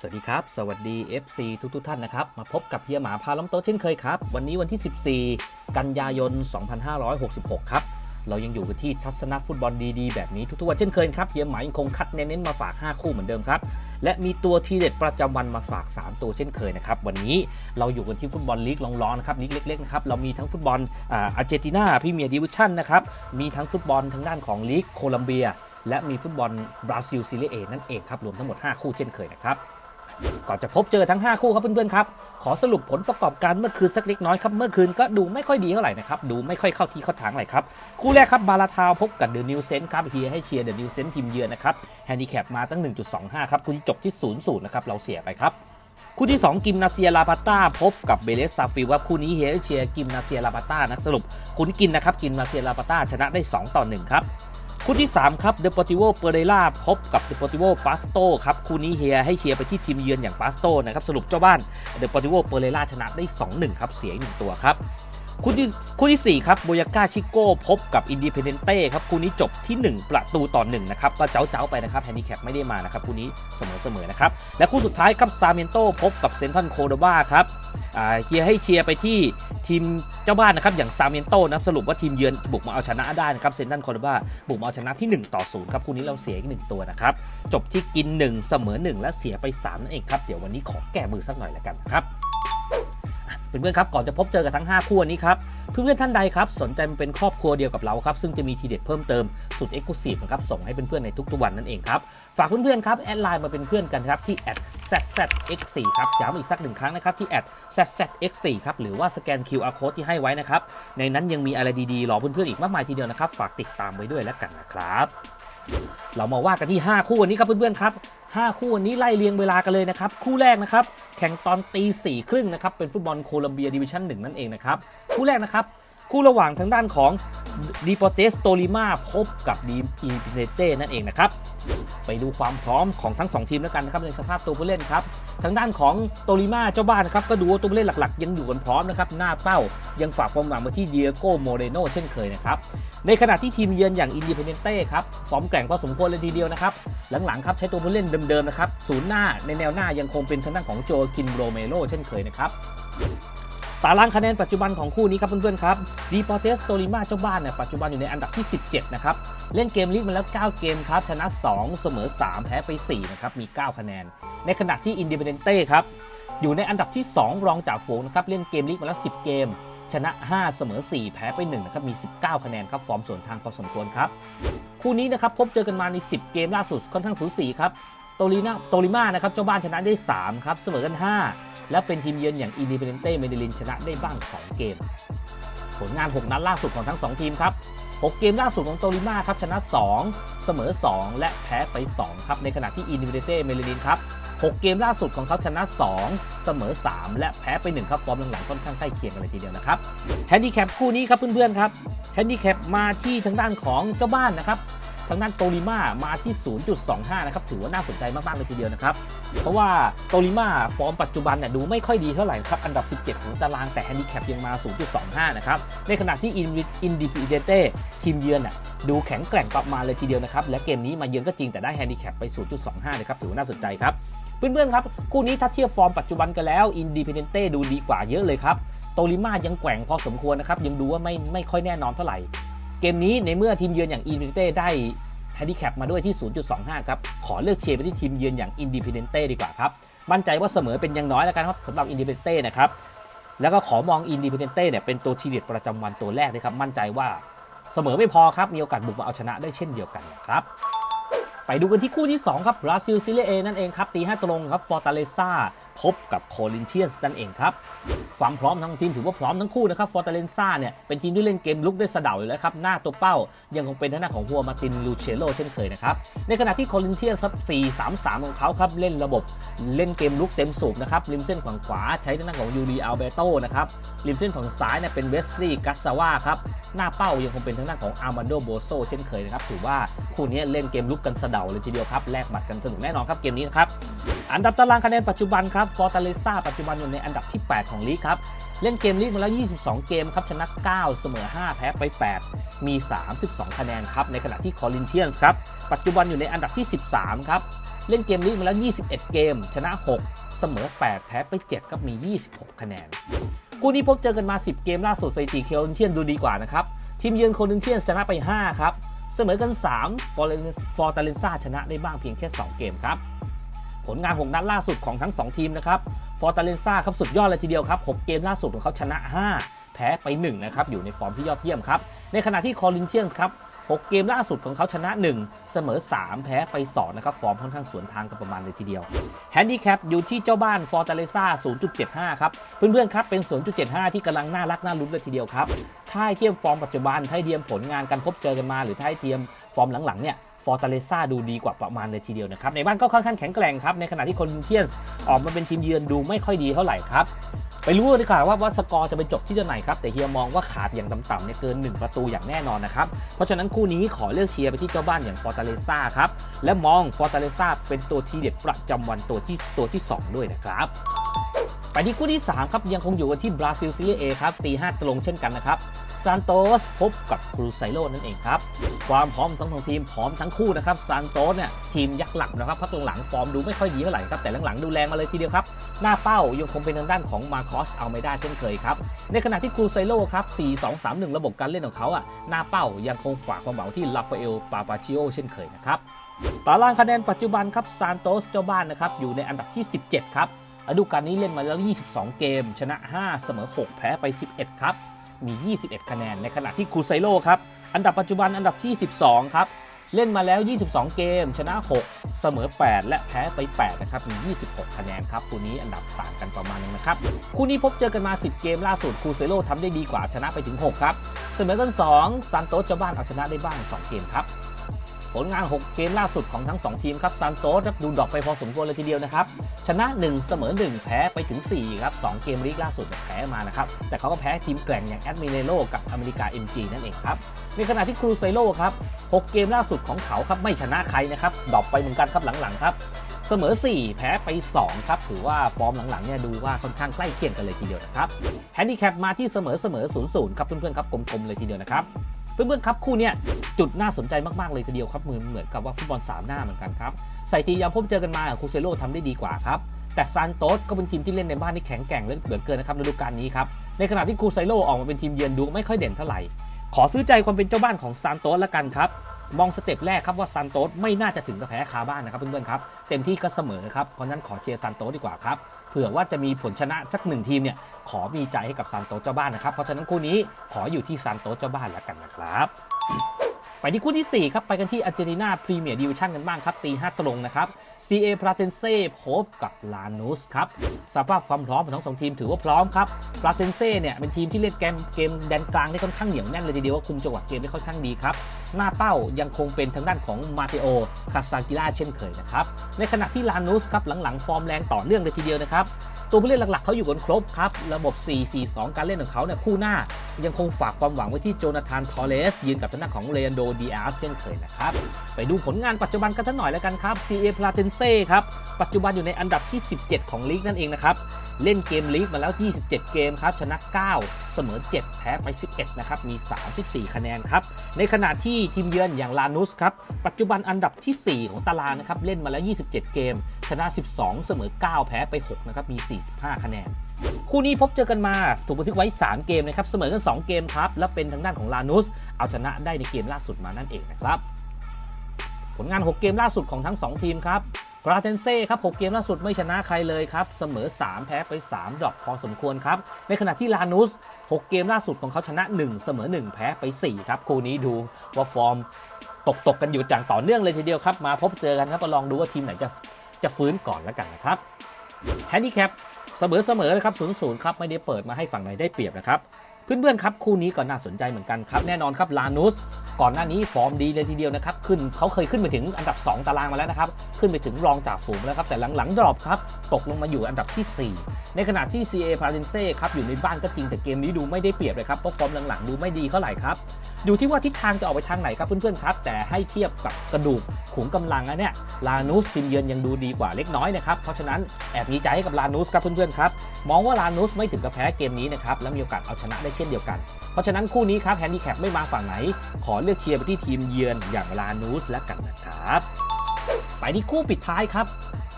สวัสดีครับ สวัสดี FC ทุกทท่านนะครับ มาพบกับเฮียหมาพาล้อมโต๊ะเช่นเคยครับ วันนี้วันที่ 14 กันยายน 2566 ครับ เรายังอยู่กันที่ทัศนฟุตบอลดีๆ แบบนี้ทุกๆวันเช่นเคยครับเฮียหมายังคงคัดเน้นๆมาฝาก 5 คู่เหมือนเดิมครับ และมีตัวทีเด็ดประจำวันมาฝาก 3 ตัวเช่นเคยนะครับ วันนี้เราอยู่กันที่ฟุตบอลลีกร้อนๆนะครับลีกเล็กๆนะครับเรามีทั้งฟุตบอลอ่าอาร์เจนตินาพรีเมียร์ดิวิชั่นนะครับมีทั้งฟุตบอลทางด้านของลีกโคลัมเบีย และมีฟุตบอลบราซิลซีเรียเอนั่นเองครับรวมทั้งหมด 5 คู่เช่นเคยนะครับ ก่อนจะพบเจอทั้ง 5 คู่ครับเพื่อนๆครับ ขอสรุปผลประกอบการเมื่อคืนสักเล็กน้อยครับ เมื่อคืนก็ดูไม่ค่อยดีเท่าไหร่นะครับ ดูไม่ค่อยเข้าที่เข้าทางเลยครับ คู่แรกครับบาลาทาวพบกับเดอะนิวเซนครับเฮียให้เชียร์เดอะนิวเซนทีมเยือนนะครับแฮนดิแคปมาตั้ง 1.25 ครับ คู่ที่จบที่ 0-0 นะครับ เราเสียไปครับคู่ที่ 2 กิมนาเซียลาปาต้าพบกับเบเลสซาฟิลครับคู่นี้เฮียให้เชียร์กิมนาเซียลาปาต้านะสรุปคุณกินนะครับกิมนาเซียลาปาต้าชนะได้ 2 ต่อ 1 ครับ คู่ที่ 3 ครับเด p ป r ติโ o เปเรล่าพบกับเด p ป r ติโ o ปาสโตครับคู่นี้เฮียให้เชียร์ไปที่ทีมเยือนอย่างปาสโตนะครับสรุปเจ้าบ้านเด p ป r ติโ o เปเรล่าชนะได้ 2-1 ครับเสียหนึ่งตัวครับคู่ที่คู่ที่ 4 ครับโบยาก้าชิโก้พบกับอินดีเพนเดนเต้ครับคู่นี้จบที่ 1 ประตูต่อ1นะครับก็เจ้าๆไปนะครับแฮนดิแคปไม่ได้มานะครับคู่นี้เสมอๆนะครับและคู่สุดท้ายครับซาเมนโตพบกับเซนทันโคโดบาครับ เชียร์ให้เชียร์ไปที่ทีมเจ้าบ้านนะครับอย่างซาเมนโตนะครับสรุปว่าทีมเยือนบุกมาเอาชนะได้นะครับเซนตันคอร์ดบาบุกมาเอาชนะที่ 1 ต่อ 0 ครับคู่นี้เราเสียอีกหนึ่งตัวนะครับ จบที่กิน 1 เสมอ 1 และเสียไป3นั่นเองครับ เดี๋ยววันนี้ขอแก้มือสักหน่อยแล้วกันครับ เพื่อนๆครับก่อนจะพบเจอกับทั้ง 5 คู่วันนี้ครับเพื่อนๆท่านใดครับสนใจมาเป็นครอบครัวเดียวกับเราครับซึ่งจะมีทีเด็ดเพิ่มเติมสุดเอ็กซ์คลูซีฟนะครับส่งให้เพื่อนๆในทุกๆวันนั่นเองครับฝากเพื่อนๆครับแอดไลน์มาเป็นเพื่อนกันครับที่ @zzx4 ครับย้ำอีกสักหนึ่งครั้งนะครับที่ @zzx4 ครับหรือว่าสแกน QR code ที่ให้ไว้นะครับในนั้นยังมีอะไรดีๆรอเพื่อนๆอีกมากมายทีเดียวนะครับฝากติดตามไว้ด้วยแล้วกันนะครับเรามาว่ากันที่ 5 คู่วันนี้ครับเพื่อนๆครับ 5 คู่วันนี้ไล่เรียงเวลากันเลยนะครับ คู่แรกนะครับ แข่งตอนตีสี่ครึ่งนะครับ เป็นฟุตบอลโคลัมเบียดิวิชั่นหนึ่งนั่นเองนะครับ คู่แรกนะครับ คู่ระหว่างทางด้านของดีปอเตสโตลิมาพบกับดีอินเนเต้นั่นเองนะครับ ไปดูความพร้อมของทั้ง 2 ทีมแล้วกันนะครับในสภาพตัวผู้เล่นครับทางด้านของโตลิมาเจ้าบ้านนะครับก็ดูว่าตัวผู้เล่นหลักๆ ยังอยู่กันพร้อมนะครับหน้าเป้ายังฝากความหวังมาที่เดียโก้โมเรโนเช่นเคยนะครับในขณะที่ทีมเยือนอย่างอินดีเพนเดนเต้ครับฟอร์มแกร่งพอสมควรเลยทีเดียวนะครับหลังๆครับใช้ตัวผู้เล่นเดิมๆนะครับศูนย์หน้าในแนวหน้ายังคงเป็นทางด้านของโจคินโรเมโรเช่นเคยนะครับ ตารางคะแนนปัจจุบันของคู่นี้ครับเพื่อนๆครับดีปอเตสโตลิมาเจ้าบ้านเนี่ยปัจจุบันอยู่ในอันดับที่ 17 นะครับ เล่นเกมลีกมาแล้ว 9 เกมครับ ชนะ 2 เสมอ 3 แพ้ไป 4 นะครับ มี 9 คะแนน ในขณะที่อินดีเพนเดนเต้ครับ อยู่ในอันดับที่ 2 รองจากฝูงนะครับ เล่นเกมลีกมาแล้ว 10 เกม ชนะ 5 เสมอ 4 แพ้ไป 1 นะครับ มี 19 คะแนนครับ ฟอร์มส่วนทางพอสมควรครับ คู่นี้นะครับพบเจอกันมาใน 10 เกมล่าสุดค่อนข้างสูสีครับ โตลินาโตลิมานะครับ เจ้าบ้านชนะได้ 3 ครับ เสมอกัน 5 และเป็นทีมเยือนอย่างอินดิเพนเดนเต้เมเดลินชนะได้บ้าง 2 เกม ผลงาน 6 นัดล่าสุดของทั้ง 2 ทีมครับ 6 เกมล่าสุดของโตลิมาครับชนะ 2 เสมอ 2 และแพ้ไป 2 ครับในขณะที่อินดิเพนเดนเต้เมเดลินครับ6 เกมล่าสุดของเขาชนะ 2 เสมอ 3 และแพ้ไป 1 ครับ ฟอร์มหลังๆค่อนข้างใกล้เคียงกันเลยทีเดียวนะครับแฮนดิแคปคู่นี้ครับเพื่อนๆครับแฮนดิแคปมาที่ทางด้านของเจ้าบ้านนะครับ ทางด้านโตลิมามาที่ 0.25 นะครับ ถือว่าน่าสนใจมากๆเลยทีเดียวนะครับ เพราะว่าโตลิมาฟอร์มปัจจุบันเนี่ยดูไม่ค่อยดีเท่าไหร่ครับ อันดับ 17 ของตารางแต่แฮนดิแคปยังมา 0.25 นะครับ ในขณะที่อินดิพีเดเต้ทีมเยือนน่ะดูแข็งแกร่งประมาณเลยทีเดียวนะครับ และเกมนี้มาเยือนก็จริงแต่ได้แฮนดิแคปไป 0.25เลยครับ ถือว่าน่าสนใจครับ เพื่อนๆครับ คู่นี้ถ้าเทียบฟอร์มปัจจุบันกันแล้วอินดิพนเดนเต้ดูดีกว่าเยอะเลยครับ โตลิมายังแกว่งพอสมควรนะครับ ยังดูว่าไม่ไม่ค่อยแน่นอนเท่าไหร่ กมนี้ในเมื่อทีมเยือนอย่างอินดิเพนเดนเต้ได้แฮนดิแคปมาด้วยที่ 0.25 ครับ ขอเลือกเชียร์ไปที่ทีมเยือนอย่างอินดิเพนเดนเต้ดีกว่าครับ มั่นใจว่าเสมอเป็นยังน้อยแล้วกันครับสำหรับอินดิเพนเดนเต้นะครับ แล้วก็ขอมองอินดิเพนเดนเต้เนี่ยเป็นตัวทีเด็ดประจำวันตัวแรกเลยครับ มั่นใจว่าเสมอไม่พอครับ มีโอกาสบุกมาเอาชนะได้เช่นเดียวกันนะครับ ไปดูกันที่คู่ที่ 2 ครับบราซิลซิเลเอนั่นเองครับตีห้าตรงครับฟอร์ตาเลซ่า พบกับโคลินเทียสนั่นเองครับความพร้อมทั้งทีมถือว่าพร้อมทั้งคู่นะครับฟอร์ตาเลซ่าเนี่ยเป็นทีมที่เล่นเกมลุกได้สะเดาอยู่แล้วครับ หน้าตัวเป้ายังคงเป็นทางด้าของฮัวมาตินลูเชโลเช่นเคยนะครับ ในขณะที่โคลินเทียสครับ4-3-3 ของเขาครับ เล่นระบบเล่นเกมลุกเต็มสูบนะครับ ริมเส้นฝั่งขวาใช้ทางด้าของยูริอัลเบโตนะครับ ริมเส้นฝั่งซ้ายเนี่ยเป็นเวสลีย์กัสซาวาครับ หน้าเป้ายังคงเป็นทางด้านของอาร์มาโดโบโซเช่นเคยนะครับ ถือว่าคู่นี้เล่นเกมลุกกันสะเดาเลยทีเดียวครับแลกหมัดกันสนุกแน่นอนครับเกมนี้นะครับอันดับตารางคะแนนปัจจุบันครับฟอร์ตาเลซ่าปัจจุบันอยู่ในอันดับที่ 8 ของลีกครับเล่นเกมลีกมาแล้ว 22 เกมครับ ชนะ 9 เสมอ 5 แพ้ไป 8 มี 32 คะแนนครับ ในขณะที่คอรินเทียนส์ครับ ปัจจุบันอยู่ในอันดับที่ 13 ครับ เล่นเกมลีกมาแล้ว 21 เกม ชนะ 6 เสมอ 8 แพ้ไป 7 ครับ มี 26 คะแนน คู่นี้พบเจอกันมา 10 เกมล่าสุดสถิติเคลนเทียนดูดีกว่านะครับ ทีมเยือนโคลินเทียนชนะไป 5 ครับ เสมอกัน3ฟอร์ฟอร์ตาเลนซาชนะได้บ้างเพียงแค่ 2 เกมครับ ผลงาน 6 นัดล่าสุดของทั้ง 2 ทีมนะครับ ฟอร์ตาเลนซาครับสุดยอดเลยทีเดียวครับ 6 เกมล่าสุดของเขาชนะ 5 แพ้ไป 1 นะครับ อยู่ในฟอร์มที่ยอดเยี่ยมครับ ในขณะที่คอลินเทียนครับ 6 เกมล่าสุดของเขาชนะ 1 เสมอ 3 แพ้ไป 2 นะครับ ฟอร์มค่อนข้างสวนทางกันประมาณเลยทีเดียวแฮนดี้แคปอยู่ที่เจ้าบ้านฟอร์ตาเลซ่า 0.75 ครับ เพื่อนๆครับ เป็น 0.75 ที่กำลังน่ารักน่าลุ้นเลยทีเดียวครับ ถ้าเทียบฟอร์มปัจจุบันถ้าเทียมผลงานการพบเจอกันมา หรือถ้าเทียมฟอร์มหลังๆเนี่ยฟอร์ตาเลซ่าดูดีกว่าประมาณเลยทีเดียวนะครับ ในบ้านก็ค่อนข้างแข็งแกร่งครับ ในขณะที่คอนเทียนส์ออกมาเป็นทีมเยือนดูไม่ค่อยดีเท่าไหร่ครับ ไปรู้ดีกว่าว่าว่าสกอร์จะไปจบที่เท่าไหร่ครับแต่เฮียมองว่าขาดอย่างต่ำๆเนี่ยเกิน 1 ประตูอย่างแน่นอนนะครับเพราะฉะนั้นคู่นี้ขอเลือกเชียร์ไปที่เจ้าบ้านอย่างฟอร์ตาเลซ่าครับและมองฟอร์ตาเลซ่าเป็นตัวทีเด็ดประจำวันตัวที่ตัวที่ 2 ด้วยนะครับไปที่คู่ที่ 3 ครับยังคงอยู่กันที่บราซิลซีเอครับตีห้าตรงเช่นกันนะครับ ซานโตสพบกับครูไซโลนั่นเองครับ ความพร้อมทั้งสองทีมพร้อมทั้งคู่นะครับซานโตสเนี่ยทีมยักษ์หลักนะครับพักหลังๆฟอร์มดูไม่ค่อยดีเท่าไหร่ครับแต่หลังๆดูแรงมาเลยทีเดียวครับ หน้าเป้ายังคงเป็นทางด้านของมาคอสเอาไม่ได้เช่นเคยครับในขณะที่ครูไซโลครับ 4-2-3-1 ระบบการเล่นของเขาอะหน้าเป้ายังคงฝากความหวังที่ลาฟาเอลปาปาชิโอเช่นเคยนะครับตารางคะแนนปัจจุบันครับซานโตสเจ้าบ้านนะครับอยู่ในอันดับที่ 17 ครับฤดูกาลนี้เล่นมาแล้ว 22 เกม ชนะ 5 เสมอ 6 แพ้ไป 11 ครับ มี 21 คะแนน ในขณะที่คูไซโลครับ อันดับปัจจุบันอันดับที่ 12 ครับ เล่นมาแล้ว 22 เกม ชนะ 6 เสมอ 8 และแพ้ไป 8 นะครับ มี 26 คะแนนครับ คู่นี้อันดับต่างกันประมาณนึงนะครับ คู่นี้พบเจอกันมา 10 เกมล่าสุดคูเซโลทำได้ดีกว่าชนะไปถึง 6 ครับ เสมอกัน 2 ซันโตสเจ้าบ้านเอาชนะได้บ้าง 2 เกมครับ ผลงาน 6 เกมล่าสุดของทั้ง 2 ทีมครับซานโตสครับดูดอกไปพอสมควรเลยทีเดียวนะครับ ชนะ 1 เสมอ 1 แพ้ไปถึง 4 ครับ 2 เกมลีกล่าสุดแพ้มานะครับ แต่เขาก็แพ้ทีมแกร่งอย่างแอดมิเนโลกับอเมริกา MG นั่นเองครับ ในขณะที่ครูไซโลครับ 6 เกมล่าสุดของเขาครับไม่ชนะใครนะครับดอปไปเหมือนกันครับหลังๆครับเสมอ 4 แพ้ไป 2 ครับ ถือว่าฟอร์มหลังๆเนี่ยดูว่าค่อนข้างใกล้เคียงกันเลยทีเดียวนะครับแฮนดิแคปมาที่เสมอเสมอ0 0ครับเพื่อนๆครับกลมๆเลยทีเดียวนะครับ เพื่อนๆครับคู่นี้จุดน่าสนใจมากๆเลยทีเดียวครับเหมือนเหมือนกับว่าฟุตบอลสามหน้าเหมือนกันครับใส่ทียามพบเจอกันมาคูเซโลทำได้ดีกว่าครับแต่ซานโตสก็เป็นทีมที่เล่นในบ้านที่แข็งแกร่งเล่นเหลือเกินนะครับฤดูกาลนี้ครับในขณะที่คูไซโลออกมาเป็นทีมเยือนดูไม่ค่อยเด่นเท่าไหร่ขอซื้อใจความเป็นเจ้าบ้านของซานโตสละกันครับมองสเต็ปแรกครับว่าซานโตสไม่น่าจะถึงกับแพ้คาบ้านนะครับเพื่อนๆครับเต็มที่ก็เสมอครับเพราะฉะนั้นขอเชียร์ซานโตสดีกว่าครับ เผื่อว่าจะมีผลชนะสักหนึ่งทีมเนี่ยขอมีใจให้กับซานโตเจ้าบ้านนะครับ เพราะฉะนั้นคู่นี้ขออยู่ที่ซานโตเจ้าบ้านแล้วกันนะครับ ไปที่คู่ที่ 4 ครับ ไปกันที่อาร์เจนตินาพรีเมียร์ดิวิชั่นกันบ้างครับ ตี5ตรงนะครับ CA p r a t e n s e พบกับลานูสครับสภาพความพร้อมของทั้งสองทีมถือว่าพร้อมครับ p r a t e n s e เนี่ยเป็นทีมที่เล่นเกมเกมแดนกลางได้ค่อนข้างเหนียวแน่นเลยทีเดียวว่าคุมจังหวะเกมได้ค่อนข้างดีครับ หน้าเป้ายังคงเป็นทางด้านของมาเตโอคาซากิล่าเช่นเคยนะครับในขณะที่ลานูสครับหลังๆฟอร์มแรงต่อเนื่องเลยทีเดียวนะครับตัวผู้เล่นหลักๆเขาอยู่กันครบครับระบบ 4-4-2 การเล่นของเขาเนี่ยคู่หน้า ยังคงฝากความหวังไว้ที่โจนาธานทอร์เรส ยืนกับทางด้านของเลอันโดดีอาร์เช่นเคยนะครับ ไปดูผลงานปัจจุบันกันทักหน่อยแล้วกันครับ CA Platense ครับ ปัจจุบันอยู่ในอันดับที่ 17 ของลีกนั่นเองนะครับ เล่นเกมลีกมาแล้ว 27 เกมครับ ชนะ 9 เสมอ 7 แพ้ไป 11 นะครับ มี 34 คะแนนครับ ในขณะที่ทีมเยือนอย่างลานุสครับ ปัจจุบันอันดับที่ 4 ของตารางนะครับ เล่นมาแล้ว 27 เกม ชนะ 12 เสมอ 9 แพ้ไป 6 นะครับ มี 45 คะแนน คู่นี้พบเจอกันมา ถูกบันทึกไว้ 3 เกมนะครับ เสมอกัน 2 เกมครับ และเป็นทางด้านของลานุส เอาชนะได้ในเกมล่าสุดมานั่นเองนะครับ ผลงาน 6 เกมล่าสุดของทั้ง 2 ทีมครับ ราเทนเซ่ครับ6เกมล่าสุดไม่ชนะใครเลยครับเสมอ 3 แพ้ไป 3ดรอปพอสมควรครับ ในขณะที่ลานุส 6 เกมล่าสุดของเขาชนะ 1 เสมอ 1 แพ้ไป 4 ครับ คู่นี้ดูว่าฟอร์มตกตกกันอยู่อย่างต่อเนื่องเลยทีเดียวครับ มาพบเจอกันครับมาลองดูว่าทีมไหนจะจะฟื้นก่อนแล้วกันนะครับแฮนดี้แคปเสมอเสมอเลยครับ0 0ครับไม่ได้เปิดมาให้ฝั่งไหนได้เปรียบนะครับเพื่อนๆครับคู่นี้ก็น่าสนใจเหมือนกันครับแน่นอนครับลานุส ก่อนหน้านี้ฟอร์มดีเลยทีเดียวนะครับขึ้นเขาเคยขึ้นไปถึงอันดับ 2 ตารางมาแล้วนะครับขึ้นไปถึงรองจากฝูงแล้วครับแต่หลังๆดรอปครับตกลงมาอยู่อันดับที่ 4 ในขณะที่ CA p a r e n s e ครับอยู่ในบ้านก็จริงแต่เกมนี้ดูไม่ได้เปรียบเลยครับเพราะฟอร์มหลังๆดูไม่ดีเท่าไหร่ครับอยู่ที่ว่าทิศทางจะออกไปทางไหนครับเพื่อนๆครับแต่ให้เทียบกับกระดูกขุมกำลังนะเนี่ยลานูสทีมเยือนยังดูดีกว่าเล็กน้อยนะครับเพราะฉะนั้นแอบมีใจให้กับลานูสครับเพื่อนๆครับมองว่าลานูสไม่ถึงกับแพ้เกมนี้นะครับและมีโอกาสเอาชนะได้เช่นเดียวกัน เพราะฉะนั้นคู่นี้ครับแฮนดี้แคปไม่มาฝั่งไหน ขอเลือกเชียร์ไปที่ทีมเยือนอย่างลานูสและกันนะครับไปที่คู่ปิดท้ายครับ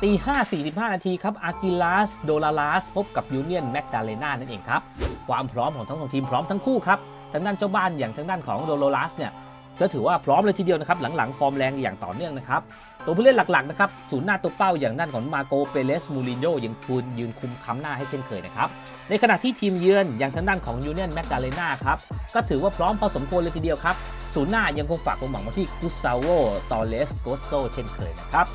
ตี5 45 นาทีครับอากิลัสโดลาลาสพบกับยูเนียนแมกดาเลนานั่นเองครับ ความพร้อมของทั้งสองทีมพร้อมทั้งคู่ครับ ทางด้านเจ้าบ้านอย่างทางด้านของโดลาลาสเนี่ย ก็ถือว่าพร้อมเลยทีเดียวนะครับหลังๆฟอร์มแรงอย่างต่อเนื่องนะครับตัวผู้เล่นหลักๆนะครับศูนย์หน้าตัวเป้าอย่างด้านของมาโกเปเลสมูรินโญ่ยังทูนยืนคุมค้ำหน้าให้เช่นเคยนะครับในขณะที่ทีมเยือนอย่างทางด้านของยูเนียนแมกดาเลนาครับก็ถือว่าพร้อมพอสมควรเลยทีเดียวครับศูนย์หน้ายังคงฝากความหวังมาที่กุสซาโวตอเลสโกสโตเช่นเคยนะครับ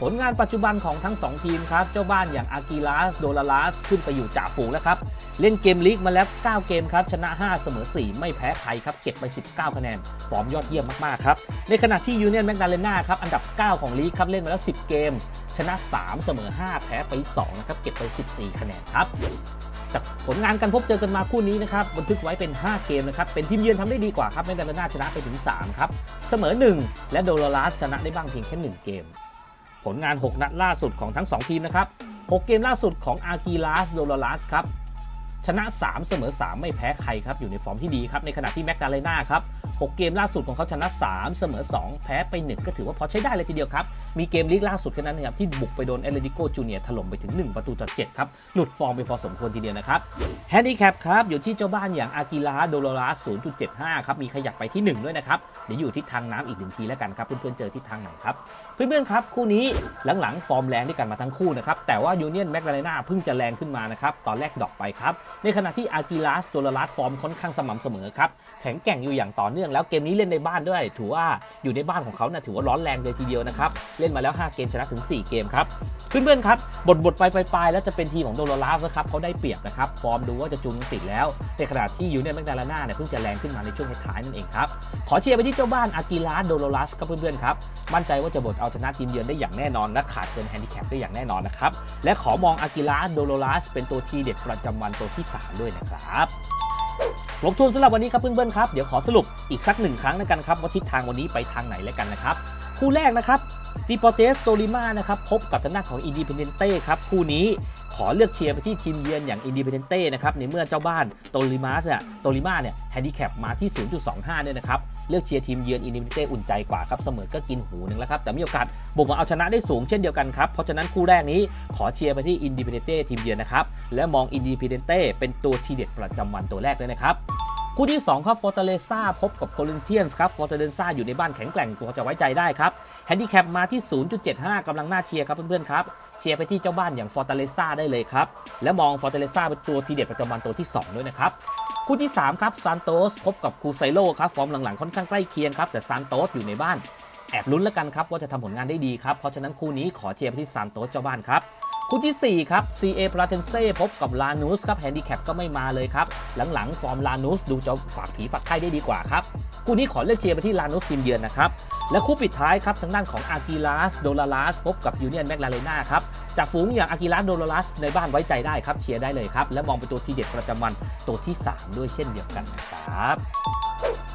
ผลงานปัจจุบันของทั้ง 2 ทีมครับ เจ้าบ้านอย่างอากิลัสโดลาลัสขึ้นไปอยู่จ่าฝูงแล้วครับ เล่นเกมลีกมาแล้ว 9 เกมครับ ชนะ 5 เสมอ 4 ไม่แพ้ใครครับ เก็บไป 19 คะแนน ฟอร์มยอดเยี่ยมมาก ๆ ครับ ในขณะที่ยูเนียนแมกดาเลนาครับ อันดับ 9 ของลีกครับ เล่นมาแล้ว 10 เกม ชนะ 3 เสมอ 5 แพ้ไป 2 นะครับ เก็บไป 14 คะแนนครับจากผลงานการพบเจอกันมาคู่นี้นะครับบันทึกไว้เป็น 5 เกมนะครับ เป็นทีมเยือนทำได้ดีกว่าครับแมกดาเลนาชนะไปถึง 3 ครับ เสมอ 1 และโดโลลัสชนะได้บ้างเพียงแค่ 1 เกม ผลงาน 6 นัดล่าสุดของทั้ง 2 ทีมนะครับ 6 เกมล่าสุดของอากิลัสโดลลัสครับชนะ 3 เสมอ 3 ไม่แพ้ใครครับ อยู่ในฟอร์มที่ดีครับ ในขณะที่แมกดาเลนาครับ 6 เกมล่าสุดของเขาชนะ 3 เสมอ 2 แพ้ไป 1 ก็ถือว่าพอใช้ได้เลยทีเดียวครับ มีเกมลีกล่าสุดแค่นั้นนะครับที่บุกไปโดนเอเลติโกจูเนียถล่มไปถึง 1 ประตูต่อ7ครับ หลุดฟอร์มไปพอสมควรทีเดียวนะครับแฮนดิแคปครับ อยู่ที่เจ้าบ้านอย่างอากิลาโดโลลัส0.75 ครับ มีขยับไปที่ 1 ด้วยนะครับ เดี๋ยวอยู่ทิศทางน้ำอีกหนึ่งทีแล้วกันครับ เพื่อนๆเจอทิศทางไหนครับ เพื่อนๆครับ คู่นี้หลังๆฟอร์มแรงด้วยกันมาทั้งคู่นะครับแต่ว่ายูเนียนแมกดาเลนาเพิ่งจะแรงขึ้นมานะครับตอนแรกดรอปไปครับในขณะที่อากิลัสโดลารัสฟอร์มค่อนข้างสม่ำเสมอครับแข็งแกร่งอยู่อย่างต่อเนื่องแล้วเกมนี้เล่นในบ้านด้วย ถือว่าอยู่ในบ้านของเขานะถือว่าร้อนแรงเลยทีเดียวนะครับเล่นมาแล้ว 5 เกมชนะถึง 4 เกมครับเพื่อนๆครับบทบทไปปลายๆแล้วจะเป็นทีของโดโลลัสนะครับเขาได้เปรียบนะครับฟอร์มดูว่าจะจูนติดแล้วในขณะที่ยูเนียนแมกดาเลนาเนี่ยเพิ่งจะแรงขึ้นมาในช่วงท้ายนั่นเองครับขอเชียร์ไปที่เจ้าบ้านอากิลัสโดโลลัสครับเพื่อนๆครับมั่นใจว่าจะบดเอาชนะทีมเยือนได้อย่างแน่นอนและขาดเกินแฮนดิแคปได้อย่างแน่นอนนะครับและขอมองอากิลัสโดโลลัสเป็นตัวทีเด็ดประจำวันตัวที่ 3 ด้วยนะครับลงทุนสำหรับวันนี้ครับเพื่อนๆครับ เดี๋ยวขอสรุปอีกสักหนึ่งครั้งแล้วกันครับว่าทิศทางวันนี้ไปทางไหนแล้วกันนะครับ คู่แรกนะครับติปอเตสโตลิมานะครับพบกับทางด้านของอินดีเพนเดนเต้ครับคู่นี้ขอเลือกเชียร์ไปที่ทีมเยือนอย่างอินดีเพนเดนเต้นะครับในเมื่อเจ้าบ้านโตลิมาสเนี่ยโตลิมาเนี่ยแฮนดิแคปมาที่ 0.25เนี่ยนะครับเลือกเชียร์ทีมเยือนอินดิเพนเต้อุ่นใจกว่าครับเสมอก็กินหูหนึ่งแล้วครับแต่มีโอกาสบุกมาเอาชนะได้สูงเช่นเดียวกันครับเพราะฉะนั้นคู่แรกนี้ขอเชียร์ไปที่อินดิเพนเต้ทีมเยือนนะครับและมองอินดิเพนเต้เป็นตัวทีเด็ดประจำวันตัวแรกเลยนะครับ คู่ที่ 2 ครับฟอร์ตเลซ่าพบกับโคลินเทียนส์ครับฟอร์ตเลซ่าอยู่ในบ้านแข็งแกร่งตัวจะไว้ใจได้ครับแฮนดิแคปมาที่ 0.75กำลังน่าเชียร์ครับเพื่อนๆครับเชียร์ไปที่เจ้าบ้านอย่างฟอร์ตเลซ่าได้เลยครับ และมองฟอร์ตเลซ่าเป็นตัวทีเด็ดประจำวันตัวที่สองด้วยนะครับคู่ที่ 3 ครับซานโตสพบกับคูไซโลครับฟอร์มหลังๆค่อนข้างใกล้เคียงครับแต่ซานโตสอยู่ในบ้านแอบลุ้นแล้วกันครับว่าจะทำผลงานได้ดีครับเพราะฉะนั้นคู่นี้ขอเชียร์ไปที่ซานโตสเจ้าบ้านครับ คู่ที่ 4 ครับ CA ปราเทนเซ่พบกับลานูสครับแฮนดิแคปก็ไม่มาเลยครับ หลังๆ ฟอร์มลานูสดูจะฝากผีฝากไข้ได้ดีกว่าครับ คู่นี้ขอเลือกเชียร์ไปที่ลานูสทีมเยือนนะครับ และคู่ปิดท้ายครับ ทางด้านของอากิลัสโดลาลัสพบกับยูเนียนแมกดาเลนาครับจากฝูงอย่างอากิลัสโดลาลัสในบ้านไว้ใจได้ครับเชียร์ได้เลยครับและมองเป็นตัวทีเด็ดประจำวันตัวที่ 3 ด้วยเช่นเดียวกันนะครับ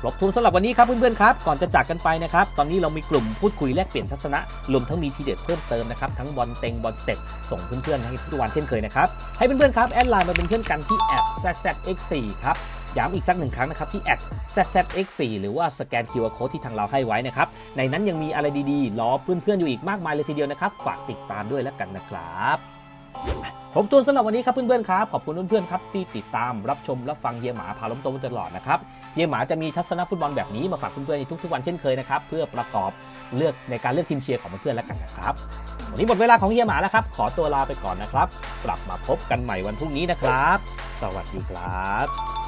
ครบทุนสำหรับวันนี้ครับเพื่อนๆครับ ก่อนจะจากกันไปนะครับ ตอนนี้เรามีกลุ่มพูดคุยแลกเปลี่ยนทัศนะ รวมทั้งมีทีเด็ดเพิ่มเติมนะครับ ทั้งบอลเต็งบอลสเต็ปส่งเพื่อนๆให้ทุกวันเช่นเคยนะครับ ให้เพื่อนๆครับ แอดไลน์มาเป็นเพื่อนกันที่แอด zzx4 ครับย้ำอีกสักหนึ่งครั้งนะครับที่แอด zzx4 หรือว่าสแกน QR Code ที่ทางเราให้ไว้นะครับ ในนั้นยังมีอะไรดีๆรอเพื่อนๆอยู่อีกมากมายเลยทีเดียวนะครับ ฝากติดตามด้วยแล้วกันนะครับ ผมตูนสำหรับวันนี้ครับเพื่อนๆครับ ขอบคุณเพื่อนๆครับที่ติดตามรับชมรับฟังเฮียหมาพาล้มโตมาตลอดนะครับเฮียหมาจะมีทัศนฟุตบอลแบบนี้มาฝากเพื่อนๆในทุกๆวันเช่นเคยนะครับเพื่อประกอบเลือกในการเลือกทีมเชียร์ของเพื่อนๆแล้วกันนะครับวันนี้หมดเวลาของเฮียหมาแล้วครับ ขอตัวลาไปก่อนนะครับ กลับมาพบกันใหม่วันพรุ่งนี้นะครับ สวัสดีครับ